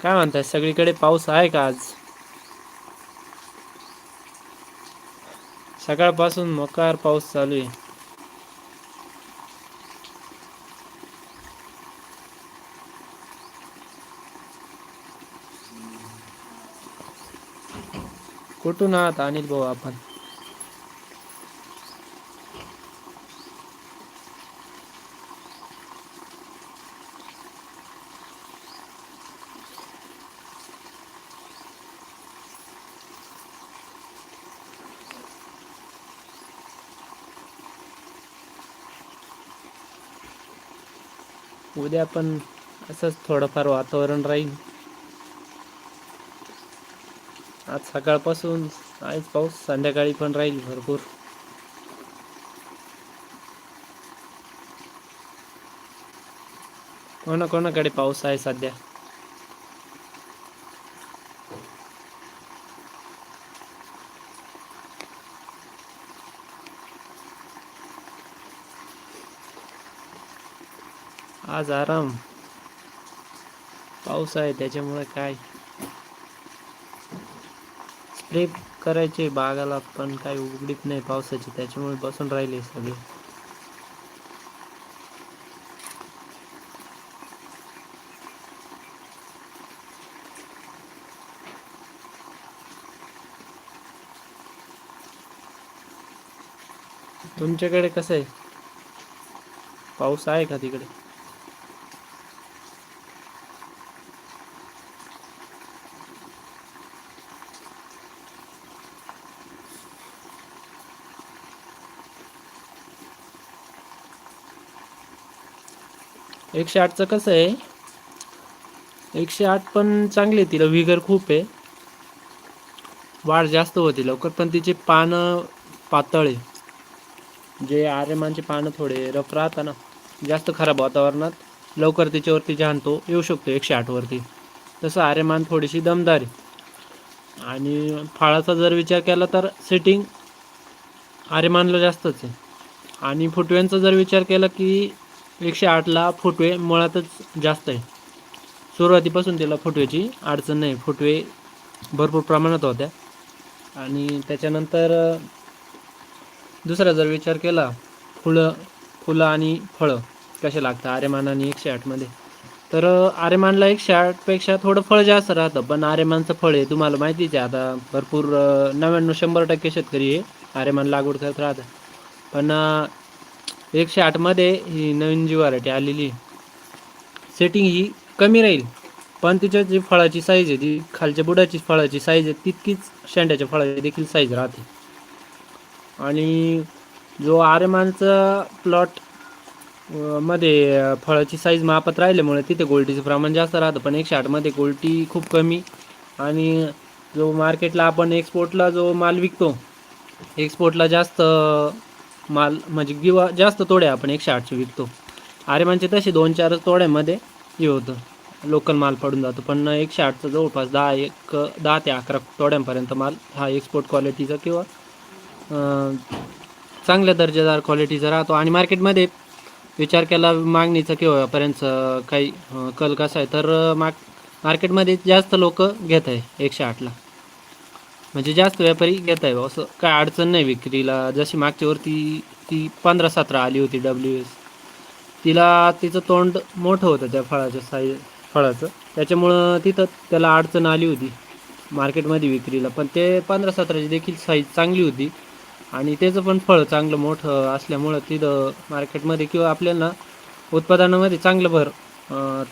काय म्हणताय सगळीकडे पाऊस आहे का आज? सकाळपासून मोकार पाऊस चालू आहे. कुठून आहात अनिल भाऊ आपण? उद्या पण असंच थोडंफार वातावरण राहील. आज सकाळपासून आज पाऊस संध्याकाळी पण राहील भरपूर. कोणाकोणाकडे पाऊस आहे सध्या? आज आराम. पाऊस आहे त्याच्यामुळे काय? स्प्रे करायचे बागाला पण काही उघडीत नाही पावसाची त्याच्यामुळे बसून राहिले सगळे. तुमच्याकडे कसं आहे? पाऊस आहे का तिकडे? एकशे आठचं कसं आहे? एकशे आठ पण चांगली आहे तिला विगर खूप आहे. वाढ जास्त होती लवकर पण तिचे पानं पातळ आहे. जे आर्यमानचे पानं थोडे रफ राहतात ना जास्त खराब वातावरणात लवकर तिच्यावरती जाणतो येऊ शकतो एकशे आठवरती तसं आर्यमान थोडीशी दमदार आहे. आणि फळाचा जर विचार केला तर सेटिंग आर्यमानला जास्तच आहे. आणि फुटव्यांचा जर विचार केला की एकशे आठला फुटवे मुळातच जास्त आहे. सुरुवातीपासून त्याला फुटव्याची अडचण नाही. फुटवे भरपूर प्रमाणात होत्या. आणि त्याच्यानंतर दुसरा जर विचार केला फुलं फुलं आणि फळं कसे लागतं आर्यमान आणि एकशे आठमध्ये तर आर्यमानला एकशे आठपेक्षा थोडं फळ जास्त राहतं पण आर्यमानचं फळ आहे तुम्हाला माहितीच आहे. आता भरपूर नव्याण्णव शंभर टक्के शेतकरी हे आर्यमान लागवड करत राहतं पण एकशे आठमध्ये ही नवीन जी व्हरायटी आलेली सेटिंग ही कमी राहील पण तिच्या जी फळाची साईज आहे ती खालच्या बुडाची फळाची साईज आहे तितकीच शेंड्याच्या फळाची देखील साईज राहते. आणि जो आरेमानचा प्लॉटमध्ये फळाची साईज मापत राहिल्यामुळे तिथे गोल्टीचं प्रमाण जास्त राहतं पण एकशे आठमध्ये गोल्टी खूप कमी. आणि जो मार्केटला आपण एक्सपोर्टला जो माल विकतो एक्सपोर्टला जास्त माल म्हणजे किंवा जास्त तोड्या आपण एकशे आठशे विकतो. आरेमानचे म्हणजे तसे दोन चार तोड्यामध्ये हे होतं. लोकल माल पडून जातो. पण एकशे आठचं जवळपास दहा एक दहा ते अकरा तोड्यांपर्यंत माल हा एक्सपोर्ट क्वालिटीचा किंवा चांगल्या दर्जेदार क्वालिटीचा राहतो. आणि मार्केटमध्ये विचार केला मागणीचा किंवापर्यंत काही कल कसा आहे तर मार्क मार्केटमध्ये जास्त लोक घेत आहे एकशे आठला. म्हणजे जास्त व्यापारी घेत आहे असं काय अडचण नाही विक्रीला. जशी मागच्या वरती ती पंधरा सतरा आली होती डब्ल्यू एस तिला तिचं तोंड मोठं होतं त्या फळाच्या साई फळाचं. त्याच्यामुळं तिथं त्याला अडचण आली होती मार्केटमध्ये विक्रीला. पण ते पंधरा सतराची देखील साईज चांगली होती. आणि त्याचं पण फळ चांगलं मोठं असल्यामुळं तिथं मार्केटमध्ये किंवा आपल्याला उत्पादनामध्ये चांगलं भर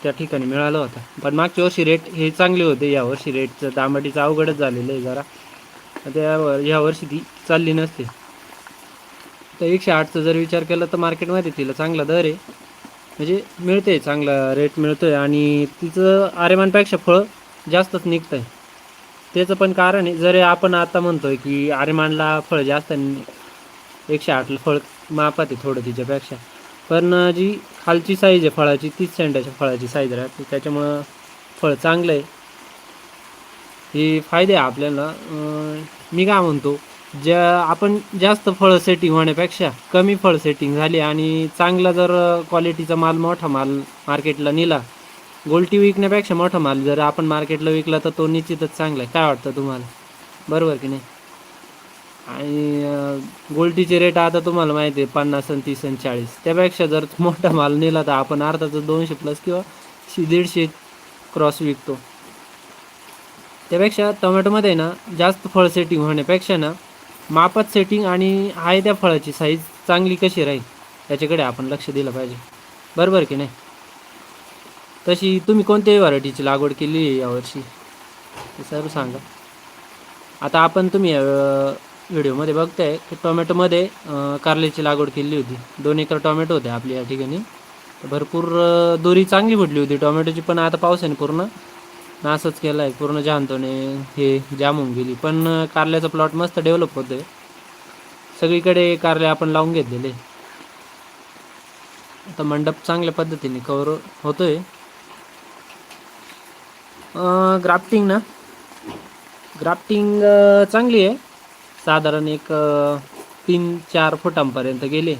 त्या ठिकाणी मिळालं होतं. पण मागच्या वर्षी रेट हे चांगले होते. यावर्षी रेटचं दामटीचं अवघडच झालेलं आहे जरा. त्यावर ह्या वर्षी ती चालली नसते. तर एकशे आठचा जर विचार केला तर मार्केटमध्ये तिला चांगला दर आहे. म्हणजे मिळते चांगला रेट मिळतो आहे आणि तिचं आरेमानपेक्षा फळ जास्तच निघतं आहे त्याचं पण कारण आहे जर आपण आता म्हणतोय की आरेमानला फळ जास्त एकशे आठला फळ मापात आहे थोडं तिच्यापेक्षा. पण जी खालची साईज आहे फळाची तीच सेंटाच्या फळाची साईज राहते. त्याच्यामुळं फळ चांगलं आहे. हे फायदे आहे आपल्याला. मी काय म्हणतो ज्या आपण जास्त फळ सेटिंग होण्यापेक्षा कमी फळ सेटिंग झाली आणि चांगला जर क्वालिटीचा माल मोठा माल मार्केटला नेला गोल्टी विकण्यापेक्षा मोठा माल जर आपण मार्केटला विकला तर तो निश्चितच चांगला आहे. काय वाटतं तुम्हाला? बरोबर की नाही? आणि गोल्टीचे रेट आता तुम्हाला माहिती आहे पन्नास आणि तीस आणि चाळीस. त्यापेक्षा जर मोठा माल नेला तर आपण अर्धाचं दोनशे प्लस किंवा दीडशे क्रॉस विकतो. त्यापेक्षा टोमॅटोमध्ये ना जास्त फळ सेटिंग होण्यापेक्षा ना मापात सेटिंग आणि आहे त्या फळाची साईज चांगली कशी राहील याच्याकडे आपण लक्ष दिलं पाहिजे. बरोबर की नाही? तशी तुम्ही कोणत्याही व्हरायटीची लागवड केली आहे यावर्षी? ते सर्व सांगा. आता आपण तुम्ही व्हिडिओमध्ये बघताय की टोमॅटोमध्ये कारल्याची लागवड केली होती. दोन एकर टोमॅटो होते आपल्या या ठिकाणी. भरपूर दोरी चांगली फुटली होती. टोमॅटोची पण आता पावसाने पूर्ण. नासच केला आहे पूर्ण जहानतोने हे जामून गेली. पण कारल्याचा प्लॉट मस्त डेव्हलप होतोय. सगळीकडे कारले आपण लावून घेतलेले. आता मंडप चांगल्या पद्धतीने कवर होतोय. ग्राफ्टिंग ना? ग्राफ्टिंग चांगली आहे. साधारण एक तीन चार फुटांपर्यंत गेले.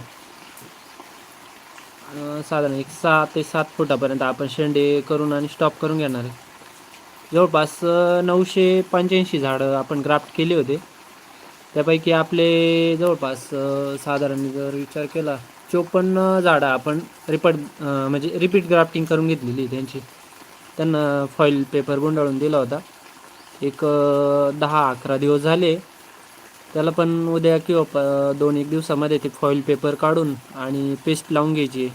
साधारण एक सहा ते सात फुटापर्यंत आपण शेंडे करून आणि स्टॉप करून घेणार आहे. जवळपास नऊशे पंच्याऐंशी झाडं आपण ग्राफ्ट केले होते. त्यापैकी आपले जवळपास साधारण जर विचार केला चोपन्न झाडं आपण रिपट म्हणजे रिपीट ग्राफ्टिंग करून घेतलेली त्यांची. त्यांना फॉईल पेपर गुंडाळून दिला होता. एक दहा अकरा दिवस झाले. त्याला पण उद्या किंवा प दोन एक दिवसामध्ये ते फॉईल पेपर काढून आणि पेस्ट लावून घ्यायची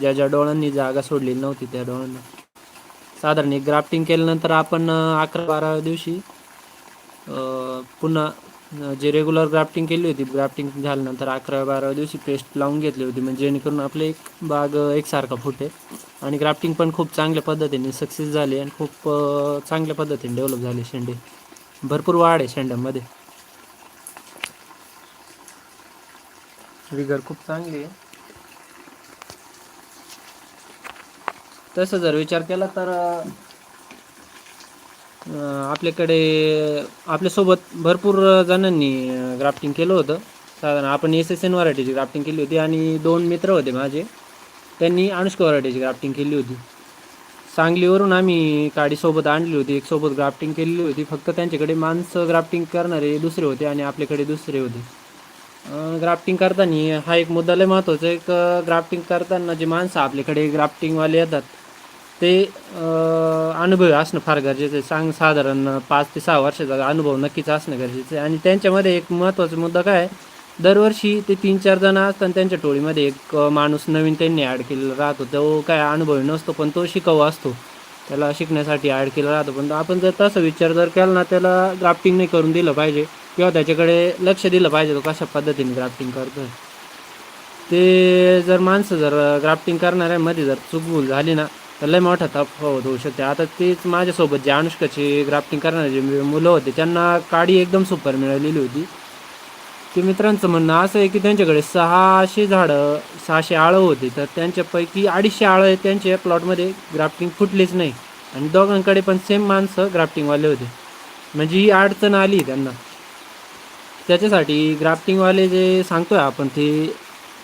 ज्या ज्या डोळांनी जागा सोडलेली नव्हती त्या डोळ्यांना. साधारण एक ग्राफ्टिंग केल्यानंतर आपण अकरा बारा दिवशी पुन्हा जे रेग्युलर ग्राफ्टिंग केली होती ग्राफ्टिंग झाल्यानंतर अकरा बारा दिवशी पेस्ट लावून घेतली होती. म्हणजे जेणेकरून आपले एक बाग एकसारखा फुटे आणि ग्राफ्टिंग पण खूप चांगल्या पद्धतीने सक्सेस झाली आणि खूप चांगल्या पद्धतीने डेव्हलप झाले शेंडे. भरपूर वाढ आहे शेंड्यामध्ये. विगर खूप चांगली आहे. तसं जर विचार केला तर आपल्याकडे आपल्यासोबत भरपूर जणांनी ग्राफ्टिंग केलं होतं. साधारण आपण एस एस एन वरायटीची ग्राफ्टिंग केली होती आणि दोन मित्र होते माझे. त्यांनी अनुष्का व्हरायटीची ग्राफ्टिंग केली होती. सांगलीवरून आम्ही काडीसोबत आणली होती. एक सोबत ग्राफ्टिंग केलेली होती. फक्त त्यांच्याकडे माणसं ग्राफ्टिंग करणारे दुसरे होते आणि आपल्याकडे दुसरे होते. ग्राफ्टिंग करताना हा एक मुद्दा लय महत्त्वाचा आहे. एक ग्राफ्टिंग करताना जे माणसं आपल्याकडे ग्राफ्टिंगवाले येतात ते अनुभव अनुभवी असणं फार गरजेचं आहे. सांग साधारण पाच ते सहा वर्षाचा अनुभव नक्कीच असणं गरजेचं आहे. आणि त्यांच्यामध्ये एक महत्त्वाचा मुद्दा काय आहे? दरवर्षी ते तीन चार जण असतात त्यांच्या टोळीमध्ये एक माणूस नवीन त्यांनी ॲड केलेला राहतो. तो काय अनुभवी नसतो पण तो शिकाऊ असतो. त्याला शिकण्यासाठी ॲड केला राहतो. पण आपण जर तसा विचार जर केला ना त्याला ग्राफ्टिंग नाही करून दिलं पाहिजे. किंवा त्याच्याकडे लक्ष दिलं पाहिजे तो कशा पद्धतीने ग्राफ्टिंग करतो ते जर माणसं जर ग्राफ्टिंग करणाऱ्यांमध्ये जर चुकभूल झाली ना तर लय मोठा तफावत हो, होऊ शकते. आता तेच माझ्यासोबत जे अनुष्काची ग्राफ्टिंग करणारे जे मुलं होते त्यांना काडी एकदम सुपर मिळालेली होती. ते मित्रांचं म्हणणं असं आहे की त्यांच्याकडे सहाशे झाडं सहाशे आळं होती. तर त्यांच्यापैकी अडीचशे आळं त्यांच्या प्लॉटमध्ये ग्राफ्टिंग फुटलीच नाही. आणि दोघांकडे पण सेम माणसं ग्राफ्टिंगवाले होते. म्हणजे ही अडचण आली त्यांना. त्याच्यासाठी ग्राफ्टिंगवाले जे सांगतोय आपण ते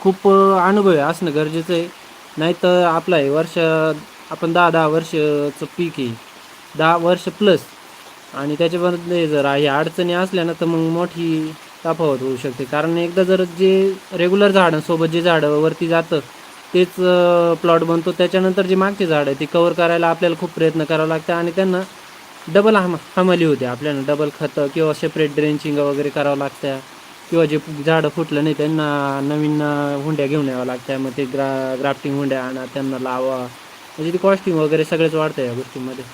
खूप अनुभवी असणं गरजेचं आहे. नाही तर आपलं आहे वर्ष आपण दहा दहा वर्षचं पीक आहे. दहा वर्ष प्लस आणि त्याच्यामध्ये जर ह्या अडचणी असल्या ना तर मग मोठी तफावत होऊ शकते. कारण एकदा जर जे रेग्युलर झाडांसोबत जे झाडं वरती जातं तेच प्लॉट बनतो. त्याच्यानंतर जे मागचे झाड आहे ते कवर करायला आपल्याला खूप प्रयत्न करावा लागतं आणि त्यांना डबल हम हमाली होते. आपल्याला डबल खतं किंवा सेपरेट ड्रेंचिंग वगैरे करावं लागतं किंवा जे झाडं फुटलं नाही त्यांना नवीन हुंड्या घेऊन याव्या लागत्या. मग ते ग्रा ग्राफ्टिंग हुंड्या आणा त्यांना लावा. म्हणजे ती कॉस्टिंग वगैरे सगळेच वाढतं या गोष्टींमध्ये.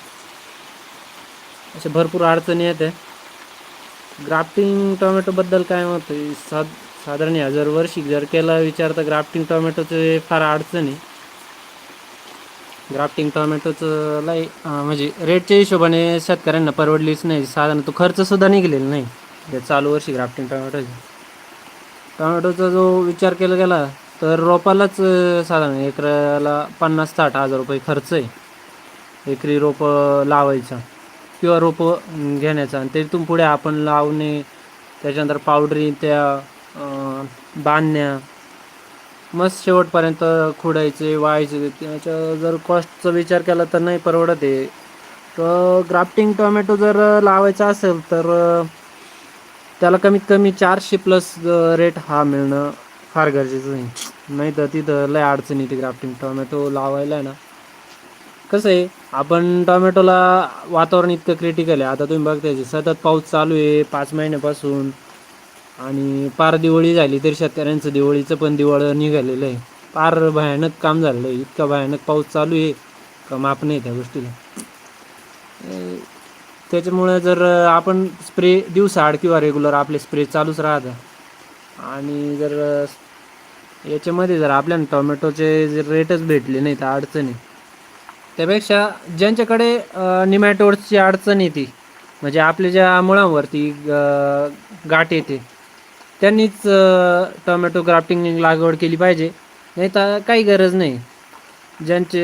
अशा भरपूर अडचणी येते ग्राफ्टिंग टोमॅटोबद्दल काय मत आहे साधारण या जर वर्षी जर केला विचार तर ग्राफ्टिंग टोमॅटोचे फार अडचण. आहे ग्राफ्टिंग टोमॅटोचं लाई म्हणजे रेटच्या हिशोबाने शेतकऱ्यांना परवडलीच नाही. साधारण तो खर्चसुद्धा निघलेला नाही. या चालू वर्षी ग्राफ्टिंग टोमॅटोचे टोमॅटोचा जो विचार केला गेला तर रोपालाच साधारण एकराला पन्नास साठ हजार रुपये खर्च आहे. एकरी रोपं लावायचा किंवा रोपं घेण्याचा. आणि त्याच्यातून पुढे आपण लावणे त्याच्यानंतर पावडरी त्या बांधण्या मस्त शेवटपर्यंत खुडायचे वाळायचे त्याच्या जर कॉस्टचा विचार केला तर नाही परवडत आहे तर ग्राफ्टिंग टोमॅटो जर लावायचा असेल तर त्याला कमीत कमी चारशे प्लस रेट हा मिळणं फार गरजेचं आहे. नाही तर तिथं लय अडचण येते ग्राफ्टिंग टोमॅटो लावायला आहे ना. कसं आहे आपण टोमॅटोला वातावरण इतकं क्रिटिकल आहे. आता तुम्ही बघताय सतत पाऊस चालू आहे पाच महिन्यापासून. आणि पार दिवाळी झाली तरी शेतकऱ्यांचं दिवाळीचं पण दिवाळं निघालेलं आहे. पार भयानक काम झालेलं आहे. इतका भयानक पाऊस चालू आहे. का माप नाही त्या गोष्टीला. त्याच्यामुळे जर आपण स्प्रे दिवसाआड किंवा रेग्युलर आपले स्प्रे चालूच राहतात. आणि जर याच्यामध्ये जर आपल्याला टोमॅटोचे जर रेटच भेटले नाही तर अडचणी. त्यापेक्षा ज्यांच्याकडे निमॅटोड्सची अडचण येते म्हणजे आपल्या ज्या मुळांवरती गाठ येते त्यांनीच टोमॅटो ग्राफ्टिंग लागवड केली पाहिजे. नाही तर काही गरज नाही. ज्यांचे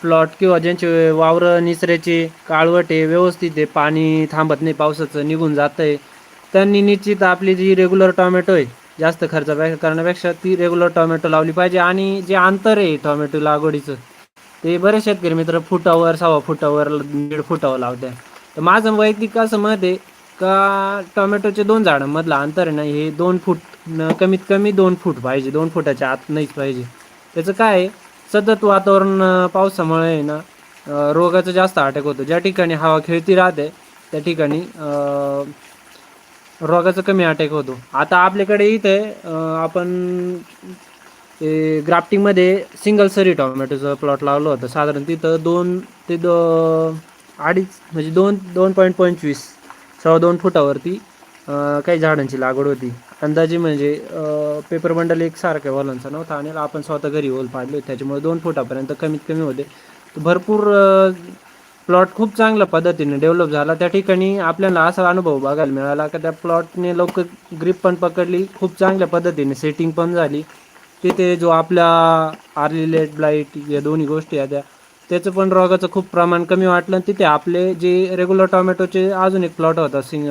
प्लॉट किंवा ज्यांचे वावरं निसऱ्याचे काळवट आहे व्यवस्थित आहे पाणी थांबत नाही पावसाचं निघून जातं आहे त्यांनी निश्चित आपली जी रेग्युलर टोमॅटो आहे जास्त खर्च करण्यापेक्षा ती रेग्युलर टोमॅटो लावली पाहिजे. आणि जे अंतर आहे टोमॅटो लागवडीचं ते बरेच शेतकरी मित्र फुटावर सव्वा फुटावर दीड फुटावर लावतात तर माझं वैयक्तिक असं मत आहे का टोमॅटोचे दोन झाडांमधलं अंतर आहे ना हे दोन फूट कमीत कमी दोन फूट पाहिजे. दोन फुटाच्या आत नाहीच पाहिजे. त्याचं काय आहे सतत वातावरण पावसामुळे आहे ना रोगाचं जास्त अटॅक होतो. ज्या ठिकाणी हवा खेळती राहते त्या ठिकाणी रोगाचा कमी अटॅक होतो. आता आपल्याकडे इथे आपण ते ग्राफ्टिंगमध्ये सिंगल सरी टोमॅटोचं प्लॉट लावलं होतं. साधारण तिथं दोन ते दो अडीच म्हणजे दोन दोन पॉईंट पंचवीस सव्वा दोन फुटावरती काही झाडांची लागवड होती. अंदाजे म्हणजे पेपर बंडल एक सारख्या वॉलांचा नव्हता आणि आपण स्वतः घरी होल पाडले होते. त्याच्यामुळे दोन फुटापर्यंत कमीत कमी होते. भरपूर प्लॉट खूप चांगल्या पद्धतीने डेव्हलप झाला. त्या ठिकाणी आपल्याला असा अनुभव बघायला मिळाला का त्या प्लॉटने लवकर ग्रीप पण पकडली खूप चांगल्या पद्धतीने सेटिंग पण झाली. तिथे जो आपल्या आर्ली लेट ब्लाईट या दोन्ही गोष्टी आहेत त्या त्याचं पण रोगाचं खूप प्रमाण कमी वाटलं आणि तिथे आपले जे रेग्युलर टोमॅटोचे अजून एक प्लॉट होता सिंग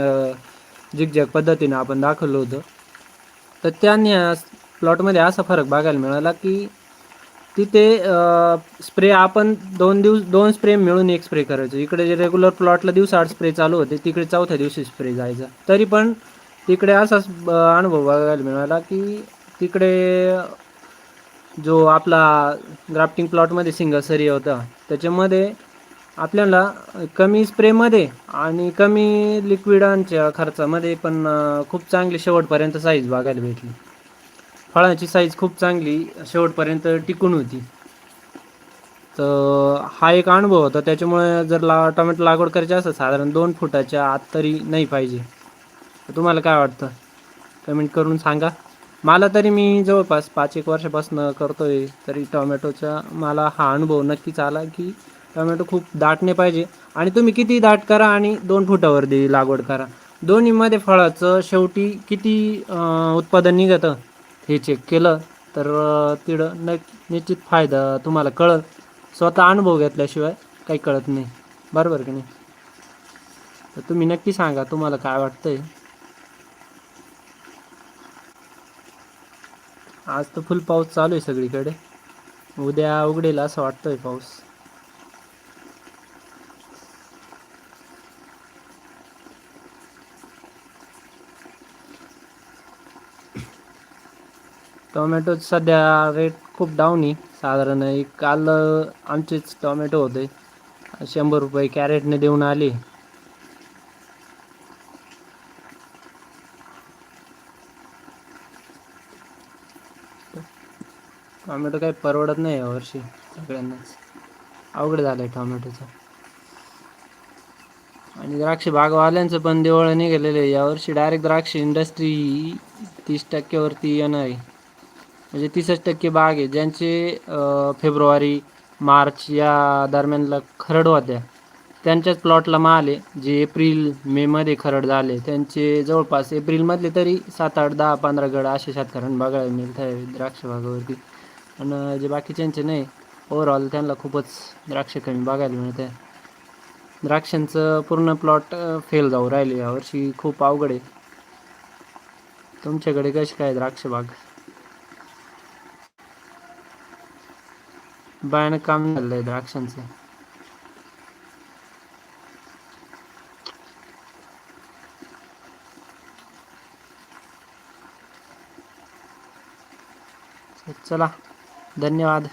जिगजॅग पद्धतीने आपण दाखवलं होतं. तर त्यांनी प्लॉटमध्ये असा फरक बघायला मिळाला की तिथे स्प्रे आपण दोन दिवस दोन स्प्रे मिळून एक स्प्रे करायचो. इकडे जे रेग्युलर प्लॉटला दिवसाआड स्प्रे चालू होते तिकडे चौथ्या दिवशी स्प्रे जायचा. तरी पण तिकडे असाच अनुभव बघायला मिळाला की तिकडे जो आपला ग्राफ्टिंग प्लॉटमध्ये सिंगल सरी होता त्याच्यामध्ये आपल्याला कमी स्प्रेमध्ये आणि कमी लिक्विडांच्या खर्चामध्ये पण खूप चांगली शेवटपर्यंत साईज बघायला भेटली. फळांची साईज खूप चांगली शेवटपर्यंत टिकून होती. तर हा एक अनुभव होता. त्याच्यामुळे जर ला टोमॅटो लागवड करायची असेल साधारण दोन फुटाच्या आत तरी नाही पाहिजे. तुम्हाला काय वाटतं? कमेंट करून सांगा. मला तरी मी जवळपास पाच एक वर्षापासून करतोय तरी टोमॅटोचा मला हा अनुभव नक्कीच आला की टोमॅटो खूप दाटणे पाहिजे. आणि तुम्ही किती दाट करा आणि दोन फुटावर दे लागवड करा. दोन्हीमध्ये फळाचं शेवटी किती उत्पादन निघतं? हे चेक केलं तर तिथं न निश्चित फायदा तुम्हाला कळत स्वतः अनुभव घेतल्याशिवाय काही कळत नाही. बरोबर की नाही? तर तुम्ही नक्की सांगा तुम्हाला काय वाटतंय. आज तर फुल पाऊस चालू आहे सगळीकडे. उद्या उघडेल असं वाटतंय पाऊस. टोमॅटो सध्या रेट खूप डाऊन आहे. साधारण एक काल आमचेच टोमॅटो होते. शंभर रुपये कॅरेटने देऊन आले. टोमॅटो काही परवडत नाही यावर्षी सगळ्यांनाच. अवघड झालं आहे टोमॅटोचं. आणि द्राक्ष बागवाल्यांचं पण देवळं निघालेलं आहे. यावर्षी डायरेक्ट द्राक्ष इंडस्ट्री तीस टक्क्यावरती येणार आहे. म्हणजे तीसच टक्के बाग आहे. ज्यांचे फेब्रुवारी मार्च या दरम्यानला खरड होत्या त्यांच्याच प्लॉटला माल आहे. जे एप्रिल मेमध्ये खरड झाले त्यांचे जवळपास एप्रिलमधले तरी सात आठ दहा पंधरा गड असे शेतकऱ्यांना बघायला मिळत आहे द्राक्ष पण आणि जे बाकीच्यांचे नाही ओव्हरऑल त्यांना खूपच द्राक्ष कमी बघायला मिळत आहे. द्राक्षांचं पूर्ण प्लॉट फेल जाऊ राहिले. यावर्षी खूप अवघड आहे. तुमच्याकडे कशी काय द्राक्ष बाग? भयानक काम झालं आहे द्राक्षांचं. चला धन्यवाद.